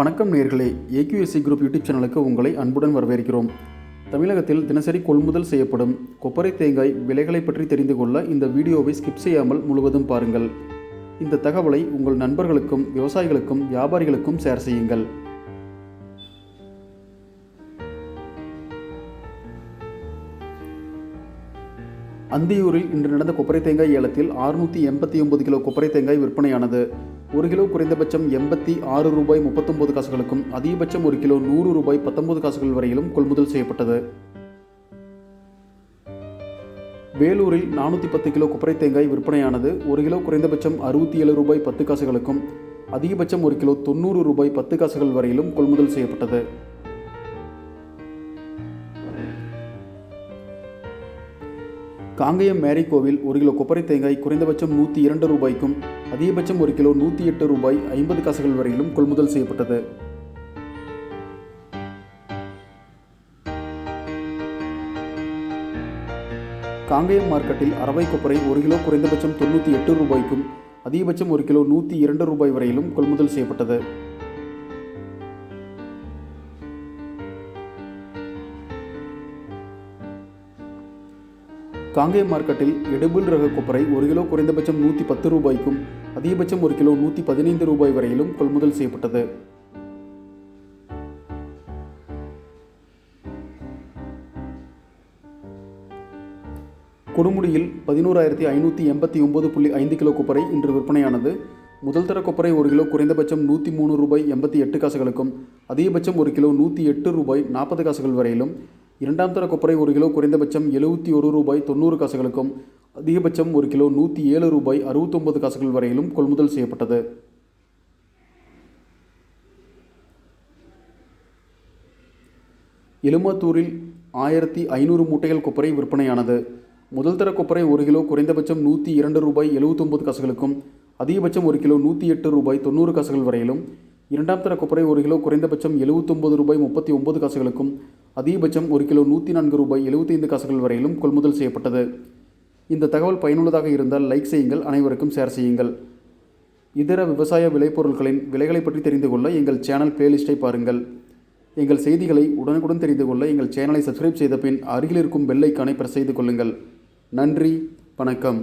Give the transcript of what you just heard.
வணக்கம் நேர்களே. AQSC group YouTube சேனலுக்கு உங்களை அன்புடன் வரவேற்கிறோம். தமிழகத்தில் தினசரி கொள்முதல் செய்யப்படும் கொப்பரை தேங்காய் விலைகளை பற்றி தெரிந்து கொள்ள இந்த வீடியோவை ஸ்கிப் செய்யாமல் முழுவதும் பாருங்கள். இந்த தகவலை உங்கள் நண்பர்களுக்கும் விவசாயிகளுக்கும் வியாபாரிகளுக்கும் ஷேர் செய்யுங்கள். அந்தியூரில் இன்று நடந்த கொப்பரை தேங்காய் ஏலத்தில் ஆறுநூற்றி எண்பத்தி ஒன்பது கிலோ கொப்பரை தேங்காய் விற்பனையானது. ஒரு கிலோ குறைந்தபட்சம் எண்பத்தி ஆறு ரூபாய் முப்பத்தொன்பது காசுகளுக்கும் அதிகபட்சம் ஒரு கிலோ நூறு ரூபாய் பத்தொன்பது காசுகள் வரையிலும் கொள்முதல் செய்யப்பட்டது. வேலூரில் நானூற்றி பத்து கிலோ கொப்பரை தேங்காய் விற்பனையானது ஒரு கிலோ குறைந்தபட்சம் அறுபத்தி ஏழு ரூபாய் பத்து காசுகளுக்கும் அதிகபட்சம் ஒரு கிலோ தொண்ணூறு ரூபாய் பத்து காசுகள் வரையிலும் கொள்முதல் செய்யப்பட்டது. காங்கயம் மேரி கோவில் ஒரு கிலோ கொப்பரை தேங்காய் குறைந்தபட்சம் நூற்றி இரண்டு ரூபாய்க்கும் அதிகபட்சம் ஒரு கிலோ நூற்றி எட்டு ரூபாய் ஐம்பது காசுகள் வரையிலும் கொள்முதல் செய்யப்பட்டது. காங்கேயம் மார்க்கெட்டில் அரவை கொப்பரை ஒரு கிலோ குறைந்தபட்சம் தொண்ணூற்றி எட்டு ரூபாய்க்கும் அதிகபட்சம் ஒரு கிலோ நூற்றி இரண்டு ரூபாய் வரையிலும் கொள்முதல் செய்யப்பட்டது. காங்கே மார்க்கெட்டில் எடுபிள் ரக கொப்பரை ஒரு கிலோ குறைந்தபட்சம் நூற்றி பத்து ரூபாய்க்கும் அதிகபட்சம் ஒரு கிலோ நூற்றி பதினைந்து ரூபாய் வரையிலும் கொள்முதல் செய்யப்பட்டது. கொடுமுடியில் பதினோராயிரத்தி ஐநூற்றி எண்பத்தி ஒன்பது புள்ளி ஐந்து கிலோ கொப்பரை இன்று விற்பனையானது. முதல் தர கொப்பரை ஒரு கிலோ குறைந்தபட்சம் நூற்றி மூணு ரூபாய் எண்பத்தி எட்டு காசுகளுக்கும் அதிகபட்சம் ஒரு கிலோ நூற்றி எட்டு ரூபாய் நாற்பது காசுகள் வரையிலும் இரண்டாம் தர கொப்பரை ஒரு கிலோ குறைந்தபட்சம் எழுபத்தி ஒரு ரூபாய் தொண்ணூறு காசுகளுக்கும் அதிகபட்சம் ஒரு கிலோ நூற்றி ஏழு ரூபாய் அறுபத்தொன்பது காசுகள் வரையிலும் கொள்முதல் செய்யப்பட்டது. எலுமாத்தூரில் ஆயிரத்தி ஐநூறு மூட்டைகள் கொப்பரை விற்பனையானது. முதல் தர கொப்பரை ஒரு கிலோ குறைந்தபட்சம் நூற்றி இரண்டு ரூபாய் எழுபத்தொம்பது காசுகளுக்கும் அதிகபட்சம் ஒரு கிலோ நூற்றி எட்டு ரூபாய் தொண்ணூறு காசுகள் வரையிலும் இரண்டாம் தர கொப்பரை ஒரு கிலோ குறைந்தபட்சம் எழுபத்தொம்பது ரூபாய் முப்பத்தி ஒன்பது காசுகளுக்கும் அதிகபட்சம் ஒரு கிலோ நூற்றி நான்கு ரூபாய் எழுபத்தைந்து காசுகள் வரையிலும் கொள்முதல் செய்யப்பட்டது. இந்த தகவல் பயனுள்ளதாக இருந்தால் லைக் செய்யுங்கள் அனைவருக்கும் ஷேர் செய்யுங்கள். இதர விவசாய விளைபொருட்களின் விலைகளை பற்றி தெரிந்து கொள்ள எங்கள் சேனல் பிளேலிஸ்ட்டை பாருங்கள். எங்கள் செய்திகளை உடனுக்குடன் தெரிந்து கொள்ள எங்கள் சேனலை சப்ஸ்கிரைப் செய்த பின் அருகில் இருக்கும் பெல்லைக்கானை பிரஸ் செய்து கொள்ளுங்கள். நன்றி வணக்கம்.